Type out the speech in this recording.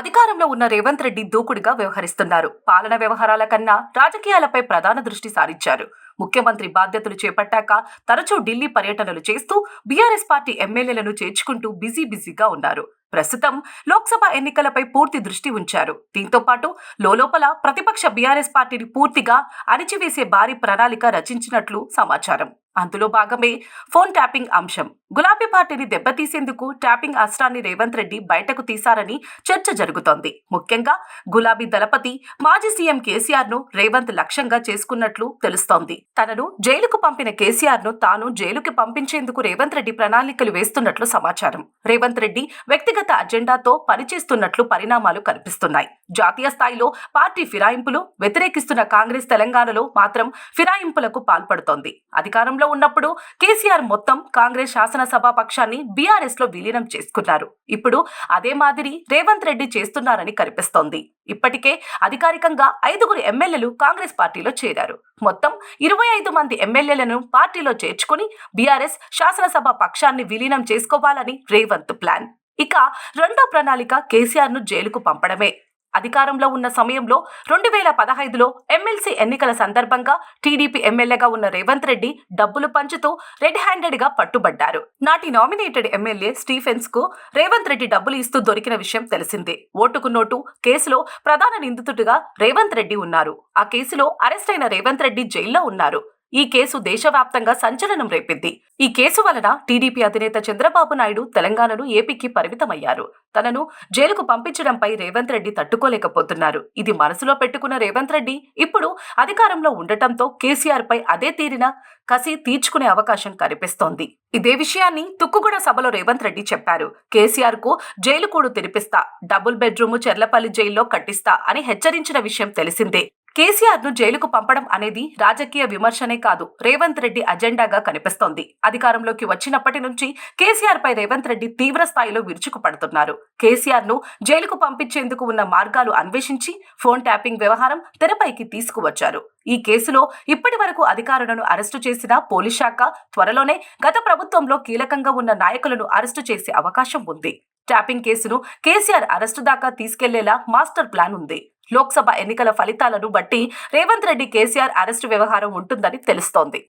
అధికారంలో ఉన్న రేవంత్ రెడ్డి దూకుడుగా వ్యవహరిస్తున్నారు. పాలన వ్యవహారాల కన్నా రాజకీయాలపై ప్రధాన దృష్టి సారించారు. ముఖ్యమంత్రి బాధ్యతలు చేపట్టాక తరచూ ఢిల్లీ పర్యటనలు చేస్తూ బీఆర్ఎస్ పార్టీ ఎమ్మెల్యేలను చేర్చుకుంటూ బిజీ బిజీగా ఉన్నారు. ప్రస్తుతం లోక్సభ ఎన్నికలపై పూర్తి దృష్టి ఉంచారు. దీంతో పాటు లోలోపల ప్రతిపక్ష బీఆర్ఎస్ పార్టీని పూర్తిగా అణిచివేసే భారీ ప్రణాళిక రచించినట్లు సమాచారం. అందులో భాగమే ఫోన్ ట్యాపింగ్ అంశం. గులాబీ పార్టీని దెబ్బతీసేందుకు ట్యాపింగ్ అస్త్రాన్ని రేవంత్ రెడ్డి బయటకు తీశారని చర్చ జరుగుతోంది. ముఖ్యంగా గులాబీ దళపతి మాజీ సీఎం కేసీఆర్ను రేవంత్ లక్ష్యంగా చేసుకున్నట్లు తెలుస్తోంది. తనను జైలుకు పంపిన కేసీఆర్ను తాను జైలుకి పంపించేందుకు రేవంత్ రెడ్డి ప్రణాళికలు వేస్తున్నట్లు సమాచారం. రేవంత్ రెడ్డి వ్యక్తిగత అజెండాతో పనిచేస్తున్నట్లు పరిణామాలు కనిపిస్తున్నాయి. జాతీయ స్థాయిలో పార్టీ ఫిరాయింపులు వ్యతిరేకిస్తున్న కాంగ్రెస్ తెలంగాణలో మాత్రం ఫిరాయింపులకు పాల్పడుతోంది. అధికారంలో ఉన్నప్పుడు కేసీఆర్ మొత్తం కాంగ్రెస్ శాసనసభ పక్షాన్ని బీఆర్ఎస్లో విలీనం చేసుకున్నారు. ఇప్పుడు అదే మాదిరి రేవంత్ రెడ్డి చేస్తున్నారని కనిపిస్తోంది. ఇప్పటికే అధికారికంగా ఐదుగురు ఎమ్మెల్యేలు కాంగ్రెస్ పార్టీలో చేరారు. మొత్తం ఇరవై ఐదు మంది ఎమ్మెల్యేలను పార్టీలో చేర్చుకుని బీఆర్ఎస్ శాసనసభ పక్షాన్ని విలీనం చేసుకోవాలని రేవంత్ ప్లాన్. ఇక రెండో ప్రణాళిక కేసీఆర్ను జైలుకు పంపడమే. అధికారంలో ఉన్న సమయంలో రెండు వేల పదహైదులో ఎమ్మెల్సీ ఎన్నికల సందర్భంగా టీడీపీ ఎమ్మెల్యేగా ఉన్న రేవంత్ రెడ్డి డబ్బులు పంచుతూ రెడ్ హ్యాండెడ్గా పట్టుబడ్డారు. నాటి నామినేటెడ్ ఎమ్మెల్యే స్టీఫెన్స్కు రేవంత్ రెడ్డి డబ్బులు ఇస్తూ దొరికిన విషయం తెలిసిందే. ఓటుకు నోటు కేసులో ప్రధాన నిందితుడిగా రేవంత్ రెడ్డి ఉన్నారు. ఆ కేసులో అరెస్ట్ అయిన రేవంత్ రెడ్డి జైల్లో ఉన్నారు. ఈ కేసు దేశవ్యాప్తంగా సంచలనం రేపింది. ఈ కేసు వలన టీడీపీ అధినేత చంద్రబాబు నాయుడు తెలంగాణను ఏపీకి పరిమితమయ్యారు. తనను జైలుకు పంపించడంపై రేవంత్ రెడ్డి తట్టుకోలేకపోతున్నారు. ఇది మనసులో పెట్టుకున్న రేవంత్ రెడ్డి. ఇప్పుడు అధికారంలో ఉండటంతో కేసీఆర్ పై అదే తీరిన కసి తీర్చుకునే అవకాశం కనిపిస్తోంది. ఇదే విషయాన్ని తుక్కుగూడ సభలో రేవంత్ రెడ్డి చెప్పారు. కేసీఆర్కు జైలు కూడు తెరిపిస్తా డబుల్ బెడ్రూమ్ చెర్లపల్లి జైల్లో కట్టిస్తా అని హెచ్చరించిన విషయం తెలిసిందే. కేసీఆర్ను జైలుకు పంపడం అనేది రాజకీయ విమర్శనే కాదు రేవంత్ రెడ్డి అజెండాగా కనిపిస్తోంది. అధికారంలోకి వచ్చినప్పటి నుంచి కేసీఆర్ పై రేవంత్ రెడ్డి తీవ్ర స్థాయిలో విరుచుకుపడుతున్నారు. కేసీఆర్ను జైలుకు పంపించేందుకు ఉన్న మార్గాలు అన్వేషించి ఫోన్ ట్యాపింగ్ వ్యవహారం తెరపైకి తీసుకువచ్చారు. ఈ కేసులో ఇప్పటి వరకు అధికారులను అరెస్టు చేసిన పోలీస్ శాఖ త్వరలోనే గత ప్రభుత్వంలో కీలకంగా ఉన్న నాయకులను అరెస్టు చేసే అవకాశం ఉంది. ట్యాపింగ్ కేసును కేసీఆర్ అరెస్టు దాకా తీసుకెళ్ళేలా మాస్టర్ ప్లాన్ ఉంది. లోక్సభ ఎన్నికల ఫలితాలను బట్టి రేవంత్ రెడ్డి కేసీఆర్ అరెస్టు వ్యవహారం ఉంటుందని తెలుస్తోంది.